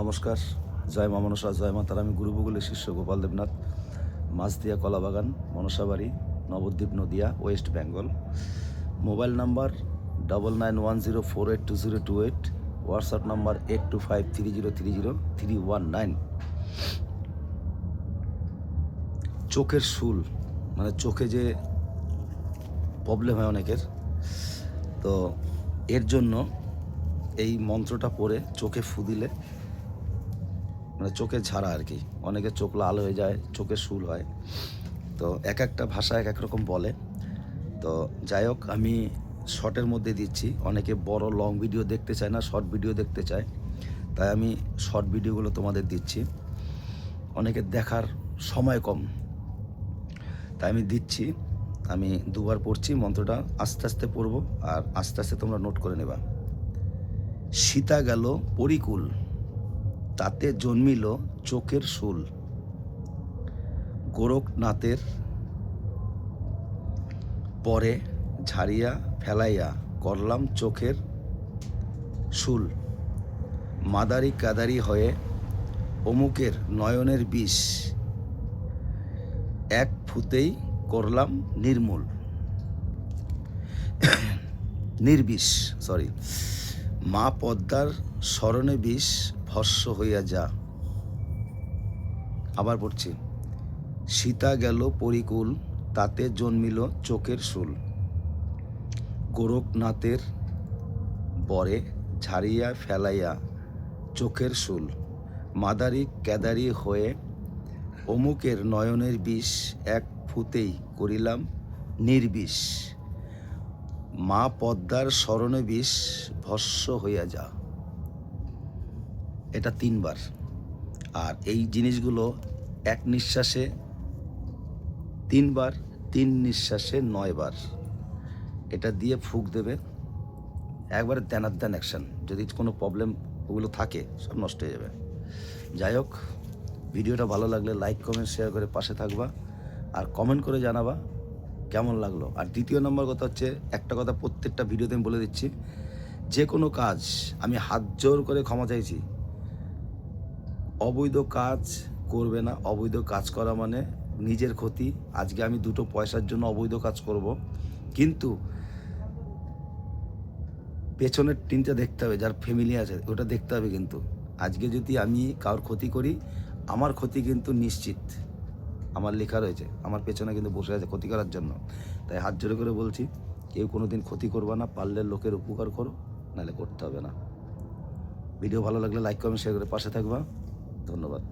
নমস্কার, জয় মা মনসা, জয় মাতার আমি গুরুবগুলের শিষ্য Gopal Debnath, Machhdia Kalabagan Manasabari Nabadwip Nadia, West Bengal. Mobile number double nine one zero four eight two zero two eight WhatsApp number eight two five three zero three zero three one nine চোখের শুল মানে চোখে যে problem হয় অনেকের, তো এর জন্য এই মন্ত্রটা পড়ে চোখে ফু দিলে মানে চোখে ঝাড়া আর কি। অনেকে চোখ লাল হয়ে যায়, চোখে শুল হয়। তো এক একটা ভাষা এক এক রকম বলে। তো যাই হোক, আমি শর্টের মধ্যে দিচ্ছি। অনেকে বড় লং ভিডিও দেখতে চায় না শর্ট ভিডিও দেখতে চায়। তাই আমি শর্ট ভিডিওগুলো তোমাদের দিচ্ছি। অনেকে দেখার সময় কম। তাই আমি দিচ্ছি। আমি দুবার পড়ছি মন্ত্রটা, আস্তে আস্তে পড়ব। আর আস্তে আস্তে তোমরা নোট করে নেবা। সীতা গেল পরিকুল। তাতে জন্মিল চোখের শুল। গোরখনাথের পরে ঝাড়িয়া ফেলাইয়া করলাম চোখের শুল। মাদারি কাদারি হয়ে অমুকের নয়নের বিষ। এক ফুতেই করলাম নির্মূল। নির্বিষ সরি মা পদ্মার স্মরণে বিষ ভস্য হইয়া যা। আবার পড়ছি, সীতা গেল পরিকুল, তাতে জন্মিল চোখের শুল। গোরখনাথের বরে ঝাড়িয়া ফেলাইয়া চোখের শুল। মাদারি কেদারি হয়ে অমুকের নয়নের বিষ এক ফুতেই করিলাম নির্বিষ। মা পদ্মার স্মরণে বিষ ভস্য হইয়া যা। এটা তিনবার। আর এই জিনিসগুলো এক নিঃশ্বাসে তিনবার, তিন নিঃশ্বাসে নয়বার। এটা দিয়ে ফুক দেবে। একবারে দেনার দেন অ্যাকশন যদি কোনো প্রবলেম ওগুলো থাকে, সব নষ্ট হয়ে যাবে। যাই হোক, ভিডিওটা ভালো লাগলে লাইক কমেন্ট শেয়ার করে পাশে থাকবা। আর কমেন্ট করে জানাবা কেমন লাগল। আর দ্বিতীয় নম্বর কথা হচ্ছে, একটা কথা প্রত্যেকটা ভিডিওতে আমি বলে দিচ্ছি, যে কোনো কাজ আমি হাত জোর করে ক্ষমা চাইছি অবৈধ কাজ করবে না, অবৈধ কাজ করা মানে নিজের ক্ষতি। আজকে আমি দুটো পয়সার জন্য অবৈধ কাজ করব। কিন্তু পেছনের টিনটা দেখতে হবে, যার ফ্যামিলি আছে, ওটা দেখতে হবে কিন্তু। আজকে যদি আমি কারোর ক্ষতি করি, আমার ক্ষতি কিন্তু নিশ্চিত। আমার লেখা রয়েছে, আমার পেছনে কিন্তু বসে আছে ক্ষতি করার জন্য। তাই হাত জোরে করে বলছি, কেউ কোনো দিন ক্ষতি করবা না, পারলে লোকের উপকার করো, নাহলে করতে হবে না। ভিডিও ভালো লাগলে লাইক কমেন্ট শেয়ার করে পাশে থাকবা। ধন্যবাদ।